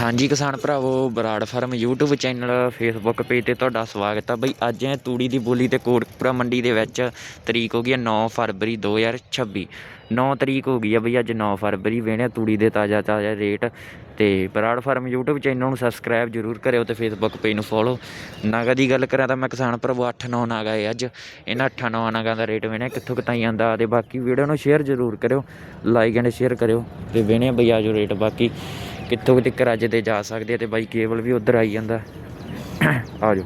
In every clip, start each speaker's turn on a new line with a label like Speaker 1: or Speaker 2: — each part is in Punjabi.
Speaker 1: ਹਾਂਜੀ ਕਿਸਾਨ ਭਰਾਵੋ, Brar farm YouTube channel, Facebook page ਤੇ ਤੁਹਾਡਾ ਸਵਾਗਤ ਆ। ਬਈ ਅੱਜ ਹੈ ਤੂੜੀ ਦੀ ਬੋਲੀ ਤੇ ਕੋਟਪੁਰਾ ਮੰਡੀ ਦੇ ਵਿੱਚ ਤਰੀਕ ਹੋ ਗਈ ਹੈ 9 ਫਰਵਰੀ 2026 9 ਤਰੀਕ ਹੋ ਗਈ ਆ ਬਈ ਅੱਜ 9 ਫਰਵਰੀ ਵੇਣੇ ਤੂੜੀ ਦੇ ਤਾਜ਼ਾ ਤਾਜ਼ਾ ਰੇਟ। ਤੇ ਬਰਾੜ ਫਾਰਮ YouTube ਚੈਨਲ ਨੂੰ ਸਬਸਕ੍ਰਾਈਬ ਜਰੂਰ ਕਰਿਓ ਤੇ Facebook ਪੇਜ ਨੂੰ ਫੋਲੋ ਨਾਗਾ ਦੀ ਗੱਲ ਕਰਾਂ ਤਾਂ ਮੈਂ ਕਿਸਾਨ ਭਰਾਵੋ 8-9 ਨਾਗਾ ਹੈ ਅੱਜ। ਇਹਨਾਂ 8-9 ਨਾਗਾਂ ਦਾ ਰੇਟ ਵੇਣੇ ਕਿੱਥੋਂ ਕਿਤਾਈ ਜਾਂਦਾ ਤੇ ਬਾਕੀ ਵੀਡੀਓ ਨੂੰ ਸ਼ੇਅਰ ਜਰੂਰ ਕਰਿਓ। ਲਾਈਕ ਐਂਡ ਸ਼ੇਅਰ ਕਰਿਓ ਤੇ ਵੇਣੇ ਬਈ ਆਜੋ ਰੇਟ ਬਾਕੀ। ਕਿੱਥੋਂ ਤੱਕ ਅੱਜ ਦੇ ਜਾ ਸਕਦੇ ਆ ਤੇ ਬਾਈ ਕੇਬਲ ਵੀ ਉਧਰ ਆਈ ਜਾਂਦਾ। ਆ ਜਾਓ।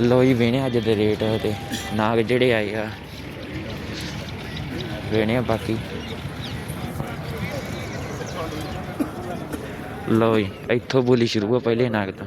Speaker 1: ਲੋ ਜੀ ਵੇਣੇ ਅੱਜ ਦੇ ਰੇਟ ਤੇ, ਨਾਗ ਜਿਹੜੇ ਆਏ ਆ। ਵੇਣੇ ਆ ਬਾਕੀ। ਲੋ ਜੀ, ਇੱਥੋਂ ਬੋਲੀ ਸ਼ੁਰੂ ਆ ਪਹਿਲੇ ਨਾਗ ਤੋਂ।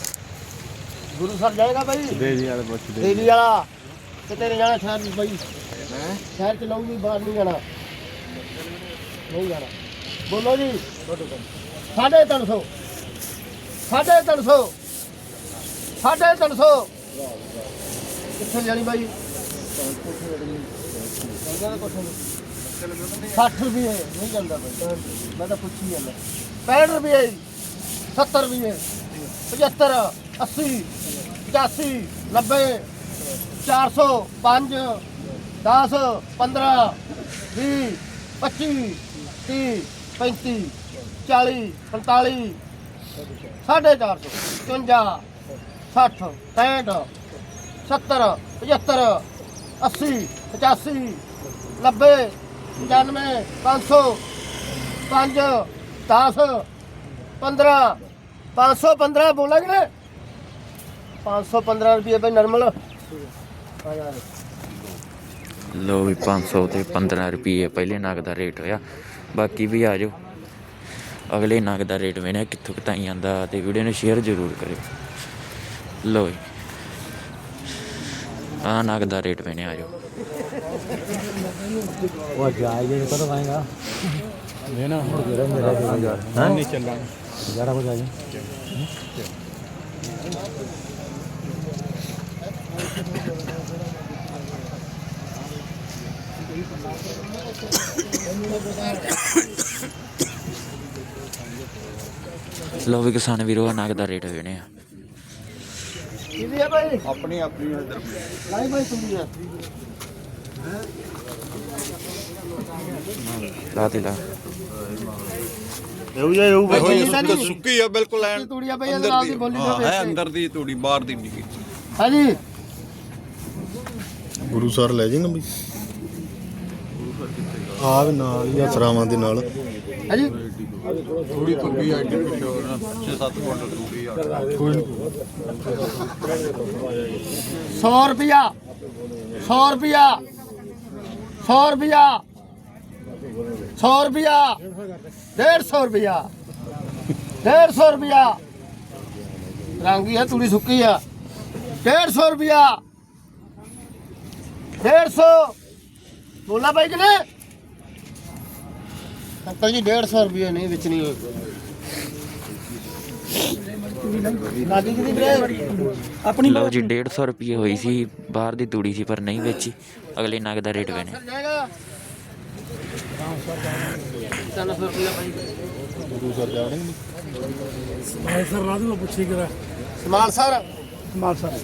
Speaker 2: ਗੁਰੂ ਸਰ ਜਾਏਗਾ ਭਾਈ
Speaker 3: ਦੇਜੀ ਵਾਲੇ ਪੁੱਛ ਦੇ
Speaker 2: ਦੇਲੀ ਵਾਲਾ। ਕਿਤੇ ਨਹੀਂ ਜਾਣਾ ਸ਼ਹਿਰ ਨੂੰ ਭਾਈ ਸ਼ਹਿਰ ਚ ਲਊਗੀ ਬਾਹਰ ਨਹੀਂ ਜਾਣਾ। ਨਹੀਂ ਜਾਣਾ। ਬੋਲੋ ਜੀ। ਸਾਢੇ ਤਿੰਨ ਸੌ। ਸਾਢੇ ਤਿੰਨ ਸੌ। ਸਾਢੇ ਤਿੰਨ ਸੌ। ਕਿੱਥੇ ਜਾਣੀ ਬਾਈ? 60 ਰੁਪਏ। ਨਹੀਂ ਜਾਂਦਾ ਬਾਈ। ਮੈਂ ਤਾਂ ਪੁੱਛੀ ਜਾਂਦਾ। 65 ਰੁਪਏ। 70 ਰੁਪਏ। 75 80 85 90 400 5 10 15 20 25 30 35 40 45 ਸਾਢੇ ਚਾਰ ਸੌ 55 60 65 70 75 80 85 90 95 500 5 10 15 515 ਬੋਲਾਂਗੇ 515 ਰੁਪਏ ਭਾਈ ਨਰਮਲ
Speaker 1: ਲੋ ਵੀ 500 ਤੇ 15 ਰੁਪਏ ਪਹਿਲੇ ਨਗ ਦਾ ਰੇਟ ਹੋਇਆ। ਬਾਕੀ ਵੀ ਆ ਜਾਓ। ਅਗਲੇ ਨਗ ਦਾ ਰੇਟ ਵੇਣੇ ਕਿੱਥੋਂ ਕਿਤਾਈ ਜਾਂਦਾ ਤੇ ਵੀਡੀਓ ਨੂੰ ਸ਼ੇਅਰ ਜ਼ਰੂਰ ਕਰਿਓ। ਲੋ ਜੀ। ਆ ਨਗ ਦਾ ਰੇਟ ਵੇਣੇ ਆ ਜਾਓ।
Speaker 3: ਉਹ ਜਾਏਗੇ ਕਦੋਂ ਆਏਗਾ ਇਹ ਨਾ ਹੁਣ ਜਿਹੜਾ ਮੇਰਾ ਹਾਂ ਨਹੀਂ ਚੱਲਾਂ ਜਿਹੜਾ ਕੁਝ ਆਏ
Speaker 1: ਲੋ ਵੀ ਕਿਸਾਨ ਵੀਰੋ ਆ ਨਗ ਦਾ ਰੇਟ ਵੇਣੇ ਆ
Speaker 2: ਕਿਹਦੀ ਹੈ ਭਾਈ?
Speaker 3: ਆਪਣੀ ਆਪਣੀ
Speaker 2: ਲਾਈ ਭਾਈ ਤੁਮੀ ਹੈ
Speaker 1: ਲਾ ਤੇ ਲਾ।
Speaker 3: ਇਹੋ ਜਿਹਾ ਇਹੋ
Speaker 2: ਭਾਈ
Speaker 4: ਹੋਈ
Speaker 2: ਸੁੱਕੀ-
Speaker 4: ਸੁੱਕੀ ਸੁੱਕੀ ਆ ਬਿਲਕੁਲ ਐਨ
Speaker 2: ਤੂੜੀ ਆ ਭਾਈ ਇਹਦੇ ਨਾਲ ਦੀ। ਬੋਲੀ
Speaker 4: ਹਾਂ,
Speaker 2: ਦੇ
Speaker 4: ਹੈ ਅੰਦਰ ਦੀ ਤੂੜੀ ਬਾਹਰ ਦੀ ਨਹੀਂ
Speaker 2: ਹਾਂਜੀ।
Speaker 5: ਗੁਰੂ ਸਰ ਲੈ ਜਾਏਗਾ ਬਈ। ਆ ਵੀ ਨਾਲ ਹੀ ਆ। ਸਰਾਵਾਂ ਦੇ ਨਾਲ।
Speaker 2: ਹਾਂਜੀ?
Speaker 4: ਥੋੜੀ ਤੂੜੀ ਆਈਟੀ ਪਿੱਛੇ ਹੋਣਾ 6-7 ਕੁਇੰਟਲ ਤੂੜੀ ਆ।
Speaker 2: 100 ਰੁਪਿਆ 100 ਰੁਪਿਆ 100 ਰੁਪਿਆ 100 ਰੁਪਿਆ 150 ਰੁਪਿਆ 150 ਰੁਪਿਆ ਰੰਗੀ ਹੈ ਤੂੜੀ ਸੁੱਕੀ ਆ। 150 ਰੁਪਿਆ 150 ਬੋਲਾ ਭਾਈ ਕਿਨੇ? ਅੰਕਲ ਜੀ 150 ਰੁਪਏ ਨਹੀਂ ਵਿੱਚ ਨਹੀਂ ਲਾਗੀ ਕਿਦੀ ਵੀਰੇ ਆਪਣੀ
Speaker 1: ਲਓ ਜੀ 150 ਰੁਪਏ ਹੋਈ ਸੀ ਬਾਹਰ ਦੀ ਤੂੜੀ ਸੀ ਪਰ ਨਹੀਂ ਵੇਚੀ। ਅਗਲੇ ਨਗ ਦਾ ਰੇਟ ਵੇਣੇ।
Speaker 2: ਜਾਏਗਾ। 300 ਰੁਪਏ ਭਾਈ
Speaker 5: ਗੁਰੂ ਸਰ ਜਾਣਗੇ
Speaker 3: ਸਰ ਰਾਜੂ ਪੁੱਛੀ ਕਰਾ।
Speaker 2: Small sir.
Speaker 3: ਮਾਲ ਸਰ।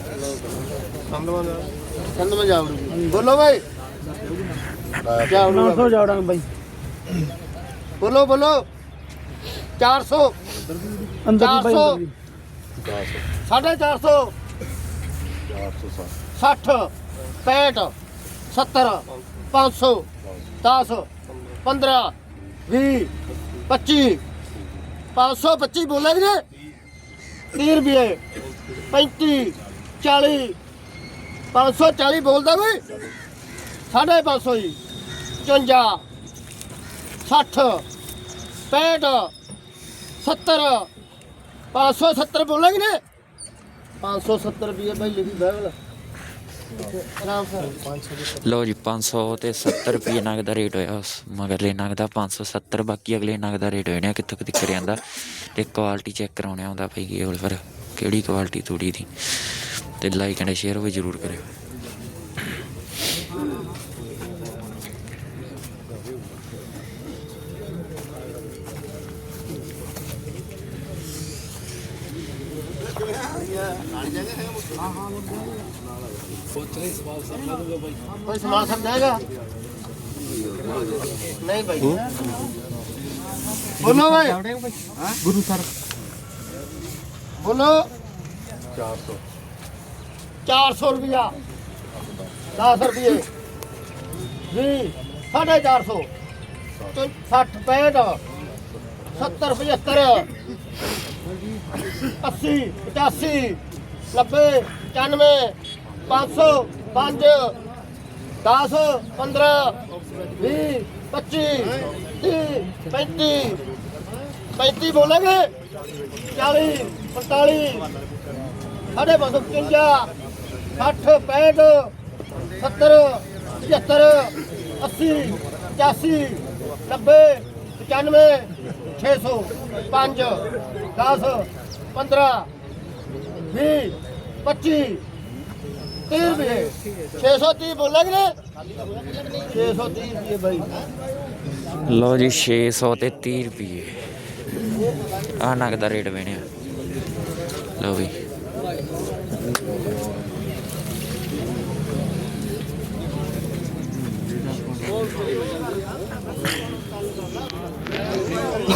Speaker 2: ਕੰਦਵਾਂ ਕੰਦਵਾਂ ਜਾਵੜੂ। ਬੋਲੋ ਭਾਈ ਜਾਵੜੂ
Speaker 3: 900 ਜਾੜਾਂ ਬਾਈ।
Speaker 2: ਬੋਲੋ ਬੋਲੋ। 400
Speaker 3: ਅੰਦਰ ਦੀ ਬਾਈ
Speaker 2: 400
Speaker 3: ਅੰਦਰ ਦੀ।
Speaker 2: ਸਾਢੇ 400 60 65 70 500 10 15 20 25 525 ਬੋਲੇ ਵੀਰੇ। 30 ਰੁਪਏ। 35 40 540 ਬੋਲਦਾ ਕੋਈ 550 ਜੀ 54 60 65 70 570 ਬੋਲਾਂਗੇ ਨੇ 570 ਰੁਪਏ ਭਾਈ ਲਿਖੀ ਬਾਈਬਲ ਆਰਾਮ ਸਰ
Speaker 1: ਲਓ ਜੀ 500 ਤੇ 70 ਰੁਪਏ ਨਗ ਦਾ ਰੇਟ ਹੋਇਆ ਉਸ ਮਗਰਲੇ ਨਗ ਦਾ 570 ਬਾਕੀ ਅਗਲੇ ਨਗ ਦਾ ਰੇਟ ਹੋਇਆ ਕਿੱਥੋਂ ਕਿੱਥੇ ਕਰਿਆ ਜਾਂਦਾ ਤੇ ਕੁਆਲਿਟੀ ਚੈੱਕ ਕਰਾਉਣੇ ਆਉਂਦਾ ਭਾਈ ਕੀ ਫਿਰ, ਕਿਹੜੀ ਕੁਆਲਿਟੀ ਤੂੜੀ ਦੀ। ਤੇ ਲਾਈਕ ਐਂਡ ਸ਼ੇਅਰ ਵੀ ਜ਼ਰੂਰ ਕਰਿਓ।
Speaker 2: ਕੋਈ ਸਮਾਨ ਸਭ ਜਾਏਗਾ? ਨਹੀਂ ਭਾਈ। ਬੋਲੋ ਭਾਈ। ਗੁਰੂ ਸਰ। ਬੋਲੋ। 400 400 ਰੁਪਿਆ 10 ਰੁਪਏ। ਜੀ 450 60 65 70 75 80 85 90 95 500 5 10 15 20 25 30 35 35 ਬੋਲਾਂਗੇ? 40 45 ਸਾਡੇ ਬਸ ਸੌ ਪਚਵੰਜਾ 60 65 70 75 80 85 90 95 600 5 10 15 20 25 30 ਰੁਪਏ। 630 ਬੋਲਾਂਗੇ ਨੇ 630 ਰੁਪਏ ਬਾਈ।
Speaker 1: ਲਓ ਜੀ 600 ਤੇ 30 ਰੁਪਏ। ਆ ਨਗ ਦਾ ਰੇਟ ਬਣਿਆ ਲਓ ਵੀ।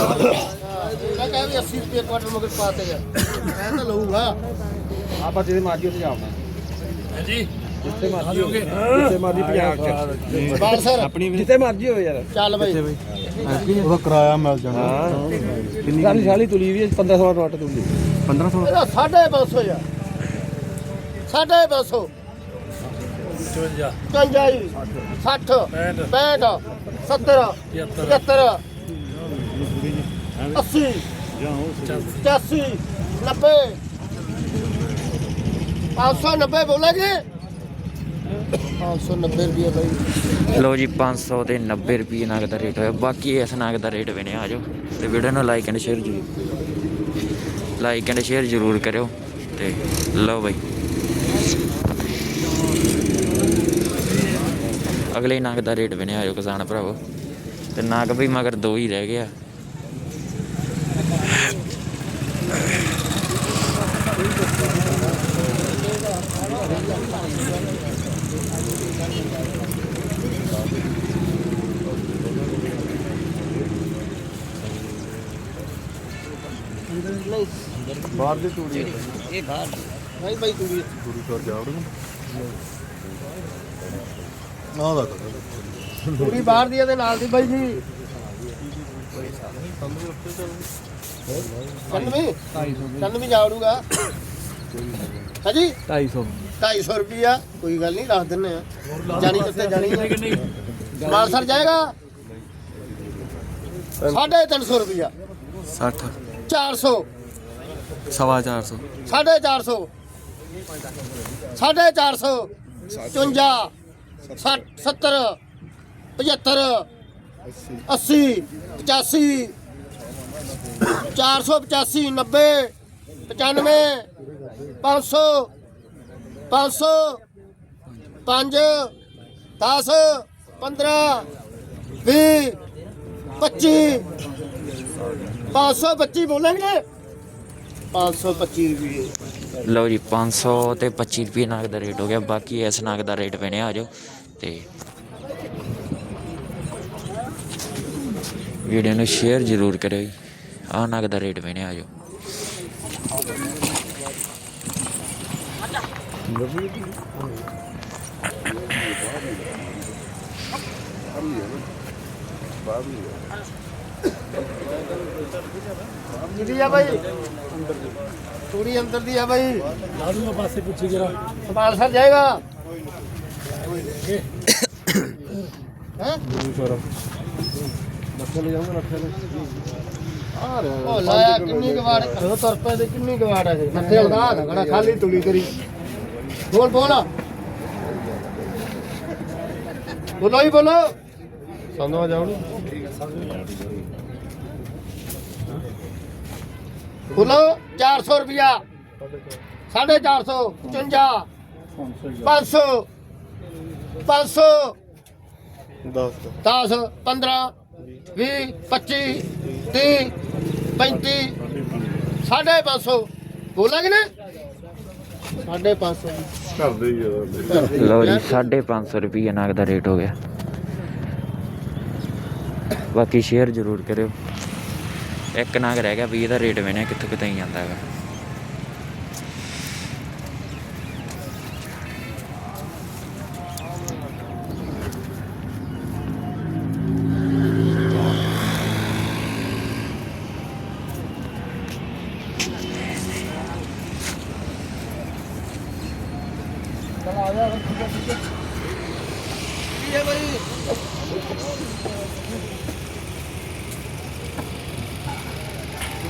Speaker 2: ਮੈਂ ਕਹਿੰਦਾ ਵੀ 80 ਰੁਪਏ ਕੁਆਟਰ ਮਗਰ ਪਾਤੇ ਆ ਮੈਂ ਤਾਂ ਲਊਗਾ।
Speaker 3: ਆਪਾਂ ਜਿਹਦੇ ਮਰਜ਼ੀ ਉੱਥੇ ਜਾਵਣਾ ਹਾਂਜੀ। ਜਿੱਥੇ ਮਰਜ਼ੀ ਹੋਵੇ। ਜਿੱਥੇ ਮਰਜ਼ੀ ਪੰਜਾਬ ਚ
Speaker 2: ਬਾਲ ਸਰ
Speaker 3: ਜਿੱਥੇ ਮਰਜ਼ੀ ਹੋਵੇ ਯਾਰ।
Speaker 2: ਚੱਲ ਬਈ।
Speaker 5: ਉਹਦਾ ਕਿਰਾਇਆ ਮਿਲ ਜਾਣਾ।
Speaker 3: ਕਿੰਨੀ ਸਾਲੀ ਸਾਲੀ ਤੁਲੀ ਵੀ 1500 ਵਾਟ ਤੁਲੀ। 1500
Speaker 2: ਇਹਦਾ 550 ਆ 550
Speaker 3: 55
Speaker 2: 55 60 65 70 75 80 85 90 590 ਬੋਲਾਂਗੇ। 590 ਰੁਪਏ ਬਾਈ।
Speaker 1: ਲਓ ਜੀ 500 ਤੇ 90 ਰੁਪਏ ਨਗ ਦਾ ਰੇਟ ਹੋਇਆ। ਬਾਕੀ ਇਸ ਨਗ ਦਾ ਰੇਟ ਬਣਿਆ ਆ ਜਾਓ। ਤੇ ਵੀਡੀਓ ਨੂੰ ਲਾਈਕ ਐਂਡ ਸ਼ੇਅਰ ਜ਼ਰੂਰ ਲਾਈਕ ਐਂਡ ਸ਼ੇਅਰ ਜ਼ਰੂਰ ਕਰਿਓ। ਤੇ ਲਓ ਬਾਈ। ਅਗਲੇ ਨਗ ਦਾ ਰੇਟ ਬਣਿਆ ਆ ਜਾਓ ਕਿਸਾਨ ਭਰਾਵੋ। ਤੇ ਨਗ ਵੀ ਮਗਰ ਦੋ ਹੀ ਰਹਿ ਗਿਆ।
Speaker 5: ਬਾਹਰ ਦੀ ਤੂੜੀ
Speaker 2: ਭਾਈ ਭਾਈ ਤੂੰ ਵੀ
Speaker 5: ਗੁਰੂ ਘਰ ਜਾਵੜੂਗਾ ਆਹ ਦਾ ਕਰ
Speaker 2: ਪੂਰੀ ਬਾਹਰ ਦੀ ਇਹਦੇ ਨਾਲ ਦੀ ਬਾਈ ਜੀ। ਕੰਨਵੀ ਕੰਨਵੀ ਜਾਵੜੂਗਾ ਹਾਂਜੀ?
Speaker 3: 250
Speaker 2: 250 ਰੁਪਿਆ ਕੋਈ ਗੱਲ ਨਹੀਂ ਰੱਖ ਦਿੰਨੇ ਆ ਜਾਣੀ ਕਿੱਥੇ ਜਾਣੀ ਮਾਲ ਸਰ ਜਾਏਗਾ? 350 ਰੁਪਿਆ
Speaker 3: 60
Speaker 2: 400
Speaker 3: ਸਵਾ 400
Speaker 2: 450 450 54 60 70 75 80 85 485 90 95 500 500 5 10 15 20 25 525 ਬੋਲਾਂਗੇ 525 ਰੁਪਏ
Speaker 1: ਲਓ ਜੀ 500 ਤੇ 25 ਰੁਪਏ ਨਗ ਦਾ ਰੇਟ ਹੋ ਗਿਆ ਬਾਕੀ ਇਸ ਨਗ ਦਾ ਰੇਟ ਬਣਿਆ ਆ ਜਾਓ ਤੇ ਵੀਡੀਓ ਨੂੰ ਸ਼ੇਅਰ ਜ਼ਰੂਰ ਕਰਿਓ ਜੀ ਆਹ ਨਗ ਦਾ ਰੇਟ ਪੈਣੇ ਆ ਜਾਓ
Speaker 2: ਕਿਹਦੀ ਆ ਬਾਈ? ਤੂੜੀ ਅੰਦਰ ਦੀ ਆ ਬਾਈ।
Speaker 3: ਲਾੜੂਗਾ ਪਾਸੇ ਪੁੱਛੀ ਜਰਾ।
Speaker 2: ਸਮਾਲ ਸਰ ਜਾਏਗਾ? ਹੈ?
Speaker 5: ਸਰ ਲੱਖੇ ਲੈ ਜਾਊਂਗਾ ਲੈ ਆ ਰਿਹਾ
Speaker 2: ਉਹ ਲਾਇਆ ਕਿੰਨੀ ਗਵਾੜ ਉਹ ਤੁਰ ਪਏ ਤੇ ਕਿੰਨੀ ਗਵਾੜ ਹੈ ਮੱਥੇ ਲਗਾ ਖੜਾ ਖਾਲੀ ਤੁਲੀ ਤੇਰੀ। ਬੋਲ ਬੋਲ। ਬੋਲੋ ਹੀ ਬੋਲੋ।
Speaker 5: ਸੰਦਵਾ ਜਾਉਣ
Speaker 2: ਬੋਲੋ 400 ਰੁਪਿਆ 450 55 500 500
Speaker 5: 10
Speaker 2: 10 15 20 25 30 35 550 ਬੋਲਾਂਗੇ ਨਾ? 550
Speaker 5: ਕਰਦੇ ਹੀ
Speaker 1: ਲਓ ਜੀ 550 ਰੁਪਏ ਨਾਗ ਦਾ ਰੇਟ ਹੋ ਗਿਆ। ਬਾਕੀ ਸ਼ੇਅਰ ਜ਼ਰੂਰ ਕਰਿਓ। ਇੱਕ ਨਾਗ ਰਹਿ ਗਿਆ ਵੀ ਇਹਦਾ ਰੇਟ ਵੇਣੇ ਕਿੱਥੋਂ ਕਿਤੇ ਹੀ ਜਾਂਦਾ ਹੈਗਾ।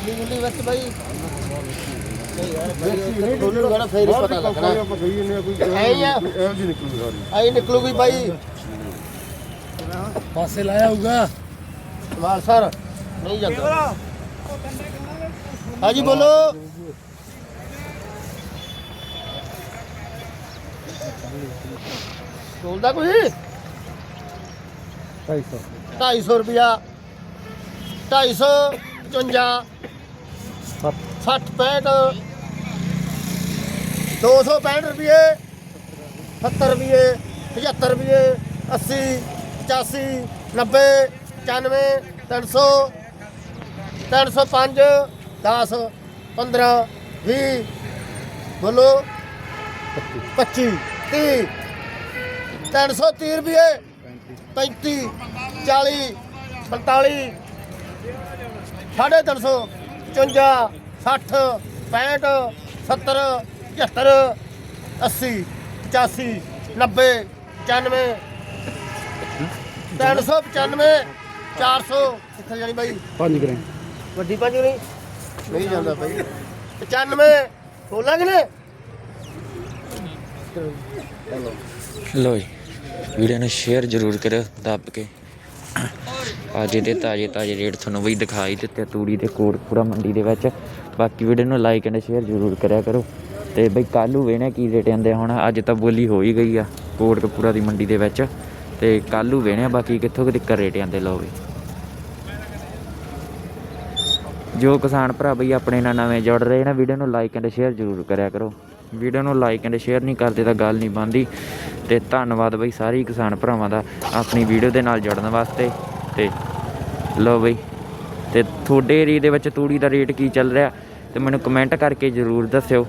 Speaker 2: ਗੁੱਲੀ ਗੁੱਲੀ ਵਿੱਚ ਭਾਈ ਨਹੀਂ ਯਾਰ ਭਾਈ ਖੋਲਣ ਵਾਲਾ ਫੇਰ ਹੀ ਪਤਾ ਲੱਗਣਾ
Speaker 5: ਆਪਾਂ ਗਈ ਨੇ ਕੋਈ
Speaker 2: ਹੈ
Speaker 5: ਜੀ ਨਿਕਲੂ ਸਾਰੀ
Speaker 2: ਆਈ ਨਿਕਲੂਗੀ ਭਾਈ
Speaker 3: ਪਾਸੇ ਲਾਇਆ ਹੋਊਗਾ
Speaker 2: ਸਵਾਲ ਸਰ ਨਹੀਂ ਜਾਂਦਾ ਹਾਂਜੀ ਬੋਲੋ ਬੋਲਦਾ ਕੋਈ
Speaker 5: 250
Speaker 2: 250 ਰੁਪਿਆ 250 55 60 65 265 ਰੁਪਏ 70 ਰੁਪਏ 75 ਰੁਪਏ 80 85 90 95 300 305 10 15 20 ਬੋਲੋ 25 30 330 ਰੁਪਏ 35 40 45 ਸਾਢੇ ਤਿੰਨ ਸੌ। 55 60 65 70 75 80 85 90 95 395 400 ਕਿੱਥੇ ਜਾਣੀ ਬਾਈ?
Speaker 3: ਪੰਜ ਗ੍ਰਾਮ
Speaker 2: ਵੱਡੀ ਪੰਜ ਨਹੀਂ ਨਹੀਂ ਜਾਂਦਾ ਬਾਈ। 95 ਬੋਲਾਂਗੇ ਨੇ।
Speaker 1: ਲਓ ਜੀ ਵੀਡੀਓ ਨੂੰ ਸ਼ੇਅਰ ਜ਼ਰੂਰ ਕਰਿਓ ਦੱਬ ਕੇ। ਅੱਜ ਦੇ ਤਾਜ਼ੇ ਤਾਜ਼ੇ ਰੇਟ ਤੁਹਾਨੂੰ ਬਈ ਦਿਖਾਈ ਦਿੱਤੇ ਤੂੜੀ ਦੇ ਕੋਟਪੁਰਾ ਮੰਡੀ ਦੇ ਵਿੱਚ। ਬਾਕੀ ਵੀਡੀਓ ਨੂੰ ਲਾਈਕ ਐਂਡ ਸ਼ੇਅਰ ਜ਼ਰੂਰ ਕਰਿਆ ਕਰੋ। ਤੇ ਬਈ ਕੱਲ੍ਹ ਵੇਣੇ ਕੀ ਰੇਟ ਆਂਦੇ ਹੁਣ ਅੱਜ ਤਾਂ ਬੋਲੀ ਹੋ ਹੀ ਗਈ ਆ ਕੋਟਕਪੂਰਾ ਦੀ ਮੰਡੀ ਦੇ ਵਿੱਚ। ਤੇ ਕੱਲ੍ਹ ਵੇਣੇ ਬਾਕੀ ਕਿੱਥੋਂ ਕਿ ਕਿਤੇ ਰੇਟ ਆਂਦੇ ਲਓਗੇ ਜੋ ਕਿਸਾਨ ਭਰਾ ਬਈ ਆਪਣੇ ਨਾਲ ਨਵੇਂ ਜੁੜ ਰਹੇ ਨੇ, ਵੀਡੀਓ ਨੂੰ ਲਾਈਕ ਐਂਡ ਸ਼ੇਅਰ ਜ਼ਰੂਰ ਕਰਿਆ ਕਰੋ। ਵੀਡੀਓ ਨੂੰ ਲਾਈਕ ਐਂਡ ਸ਼ੇਅਰ ਨਹੀਂ ਕਰਦੇ ਤਾਂ ਗੱਲ ਨਹੀਂ ਬਣਦੀ। ਤੇ ਧੰਨਵਾਦ ਬਈ ਸਾਰੇ ਕਿਸਾਨ ਭਰਾਵਾਂ ਦਾ ਆਪਣੀ ਵੀਡੀਓ ਦੇ ਨਾਲ ਜੁੜਨ ਵਾਸਤੇ। ਤੇ ਲਓ ਬਈ, ਤੇ ਤੁਹਾਡੇ ਏਰੀਏ ਦੇ ਵਿੱਚ ਤੂੜੀ ਦਾ ਰੇਟ ਕੀ ਚੱਲ ਰਿਹਾ? ਤੇ ਮੈਨੂੰ ਕਮੈਂਟ ਕਰਕੇ ਜ਼ਰੂਰ ਦੱਸਿਓ।